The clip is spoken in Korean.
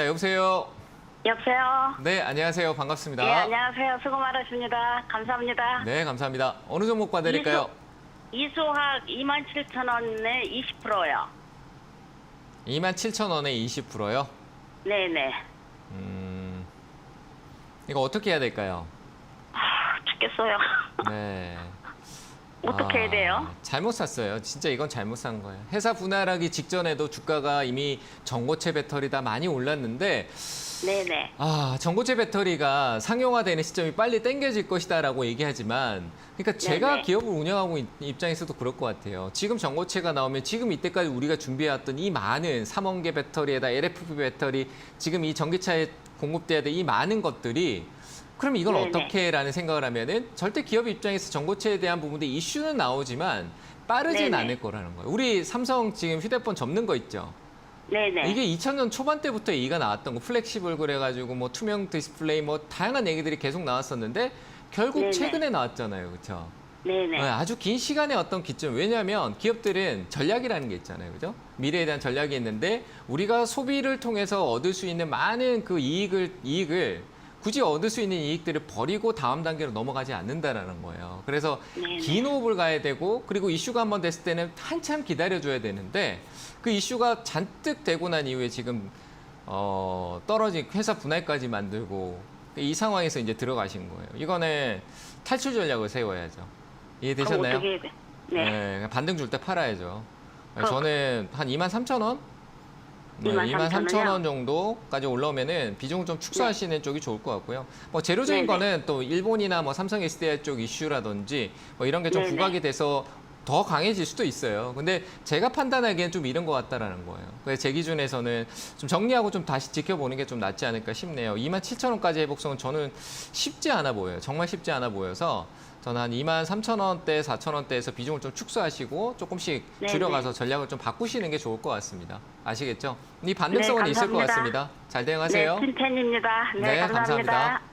자, 여보세요. 여보세요. 네, 안녕하세요. 반갑습니다. 예, 안녕하세요. 수고 많으십니다. 감사합니다. 네, 감사합니다. 어느 종목 봐드릴까요? 이수 학 27,000원에 20%요. 27,000원에 20%요. 네네. 음, 이거 어떻게 해야 될까요? 아, 죽겠어요. 네. 어떻게 해야 돼요? 아, 잘못 샀어요. 진짜 이건 잘못 산 거예요. 회사 분할하기 직전에도 주가가 이미 전고체 배터리 다 많이 올랐는데 네네. 아, 전고체 배터리가 상용화되는 시점이 빨리 땡겨질 것이다라고 얘기하지만 그러니까 제가 네네. 기업을 운영하고 있- 입장에서도 그럴 것 같아요. 지금 전고체가 나오면 지금 이때까지 우리가 준비해왔던 이 많은 3원계 배터리에다 LFP 배터리 지금 이 전기차에 공급돼야 될 이 많은 것들이 그럼 이걸 네네. 어떻게 라는 생각을 하면은 절대 기업 입장에서 전고체에 대한 부분들 이슈는 나오지만 빠르진 네네. 않을 거라는 거예요. 우리 삼성 지금 휴대폰 접는 거 있죠. 네네. 이게 2000년 초반 때부터 얘기가 나왔던 거 플렉시블 그래가지고 뭐 투명 디스플레이 뭐 다양한 얘기들이 계속 나왔었는데 결국 네네. 최근에 나왔잖아요, 그렇죠? 네네. 아주 긴 시간의 어떤 기점. 왜냐하면 기업들은 전략이라는 게 있잖아요, 그죠? 미래에 대한 전략이 있는데 우리가 소비를 통해서 얻을 수 있는 많은 그 이익을 이익을 굳이 얻을 수 있는 이익들을 버리고 다음 단계로 넘어가지 않는다라는 거예요. 그래서 네네. 긴 호흡을 가야 되고 그리고 이슈가 한번 됐을 때는 한참 기다려줘야 되는데 그 이슈가 잔뜩 되고 난 이후에 지금 어, 떨어진 회사 분할까지 만들고 이 상황에서 이제 들어가신 거예요. 이거는 탈출 전략을 세워야죠. 이해되셨나요? 네. 네, 반등 줄 때 팔아야죠. 저는 한 2만 3천 원? 네, 2만 3천 원 정도까지 올라오면은 비중을 좀 축소하시는 쪽이 좋을 것 같고요. 뭐 재료적인 네네. 거는 또 일본이나 뭐 삼성 SDI 쪽 이슈라든지 뭐 이런 게좀 네네. 부각이 돼서 더 강해질 수도 있어요. 근데 제가 판단하기엔 좀 이런 것 같다라는 거예요. 그래서 제 기준에서는 좀 정리하고 좀 다시 지켜보는 게 좀 낫지 않을까 싶네요. 2만 7천 원까지 회복성은 저는 쉽지 않아 보여요. 정말 쉽지 않아 보여서 저는 한 2만 3천 원대, 4천 원대에서 비중을 좀 축소하시고 조금씩 네네. 줄여가서 전략을 좀 바꾸시는 게 좋을 것 같습니다. 아시겠죠? 이 반등성은 네, 있을 것. 같습니다. 잘 대응하세요. 네, 찐텐입니다. 네, 네, 감사합니다. 감사합니다.